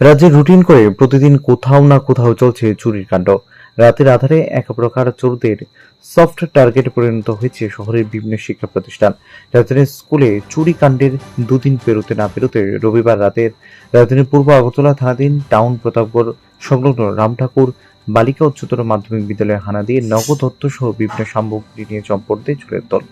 রাজ্যে রুটিন করে প্রতিদিন কোথাও না কোথাও চলছে চুরির কাণ্ড। রাতের আধারে এক প্রকার চোরদের সফট টার্গেটে পরিণত হয়েছে শহরের বিভিন্ন শিক্ষা প্রতিষ্ঠান। রাজধানীর স্কুলে চুরি কাণ্ডের দুদিন পেরোতে না পেরোতে রবিবার রাতের রাজধানীর পূর্ব আগরতলা থানাধীন টাউন প্রতাপগড় সংলগ্ন রামঠাকুর বালিকা উচ্চতর মাধ্যমিক বিদ্যালয়ে হানা দিয়ে নগদ অর্থ সহ বিভিন্ন সামগ্রী নিয়ে চম্পট চোরের দল।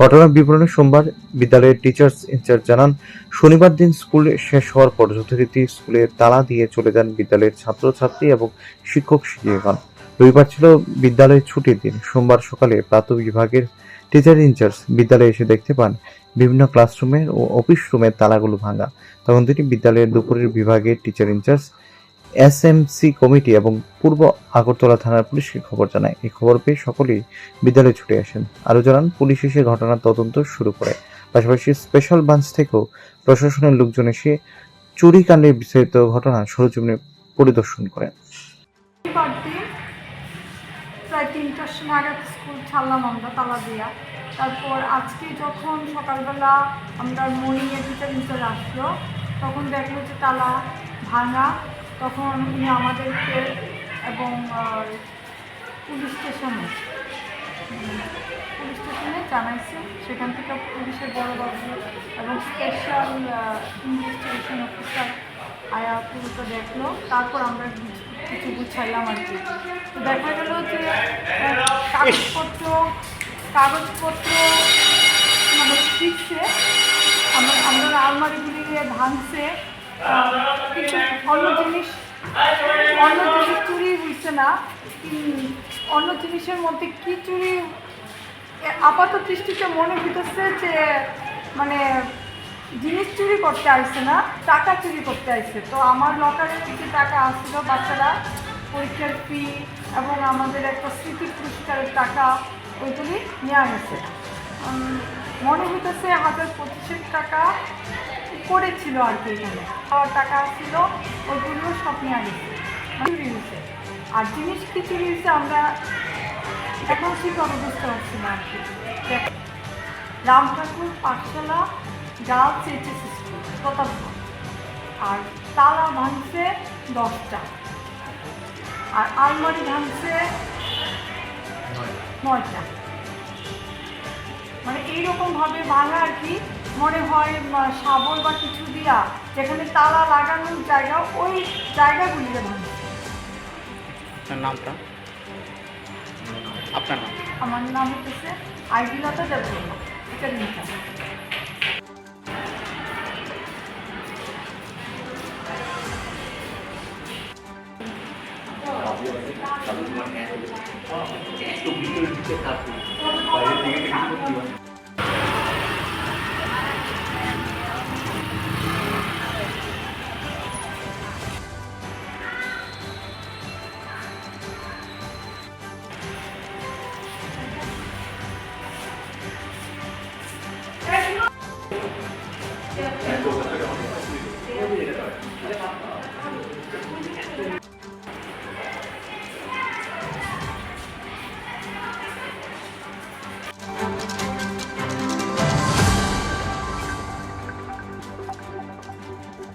ঘটনার বিবরণে সোমবার বিদ্যালয়ের টিচার্স ইনচার্জ জানান, শনিবার দিন স্কুল শেষ হওয়ার পর যথারীতি স্কুলে তালা দিয়ে চলে যান বিদ্যালয়ের ছাত্রছাত্রী এবং শিক্ষক শিক্ষিকাগণ রবিবার ছিল বিদ্যালয়ের ছুটির দিন। সোমবার সকালে প্রাথমিক বিভাগের টিচার ইনচার্জ বিদ্যালয়ে এসে দেখতে পান বিভিন্ন ক্লাসরুমের ও অফিস রুমের তালাগুলো ভাঙা। তখন তিনি বিদ্যালয়ের দুপুরের বিভাগের টিচার ইনচার্জ এসএমসি কমিটি এবং পূর্ব আগরতলা থানার পুলিশকে খবর জানায়। এই খবর পেয়ে সকলেই বিদ্যালয়ে ছুটে আসেন। আরও জানান, পুলিশ এসে ঘটনার তদন্ত শুরু করে। পাশাপাশি স্পেশাল ব্রাঞ্চ থেকেও প্রশাসনের লোকজন এসে চুরি কাণ্ডের বিস্তারিত ঘটনা সরজমিনে পরিদর্শন করেন। তিনটার সময় নাগাদ স্কুল ছাড়লাম আমরা তালা দিয়া। তারপর আজকে যখন সকালবেলা আমরা মর্নিংয়ে টিচার ইনচার্জ আসলো, তখন দেখল যে তালা ভাঙা। তখন উনি আমাদেরকে এবং পুলিশ স্টেশনে পুলিশ স্টেশনে জানাইছে। সেখান থেকে পুলিশের বড় বড়বাবু এবং স্পেশাল ইনভেস্টিগেশন অফিসার আয়া পুরোটা দেখল। তারপর আমরা কিছু- গুছাইলাম আর কি। তো দেখা গেল যে কাগজপত্র কাগজপত্র মানে শিখছে আমরা আমরা আলমারিগুলি ভাঙছে। কিছু অন্য জিনিস অন্য জিনিস চুরি হয়েছে না। অন্য জিনিসের মধ্যে কি চুরি আপাত দৃষ্টিতে মনে হইতেছে যে মানে জিনিস চুরি করতে আসছে না টাকা চুরি করতে আসছে তো আমার লকারে কিছু টাকা আসছিল বাচ্চারা পরীক্ষার ফি এবং আমাদের একটা স্মৃতি পুরস্কারের টাকা ওইগুলি নেওয়া উম, মনে হইতেছে হাজার পঁচিশের টাকা করেছিল আর কি এখানে। খাওয়ার টাকা ছিল ওইগুলো সব নেওয়া গেছে চুরি হয়েছে আর জিনিস কি চুরি হয়েছে আমরা এখন ঠিকভাবে বুঝতে পারছি না আর কি। Ram Thakur Pathshala girls HS school Pratapgarh আর তালা ভাঙছে দশটা। আর আলমারি ভাঙছে নয়টা। মানে এইরকমভাবে ভাঙা আর কি মনে হয় শাবল বা কিছু দিয়া যেখানে তালা লাগানোর জায়গা ওই জায়গাগুলিতে ভাঙছে। নামটা? আপনার নাম? আমার নাম হচ্ছে আইডিলতা দেববর্মা। এটা লিখা ำแอร์ตู้บไริที่ตัวมันก็ไม่อยที่เลยนะครั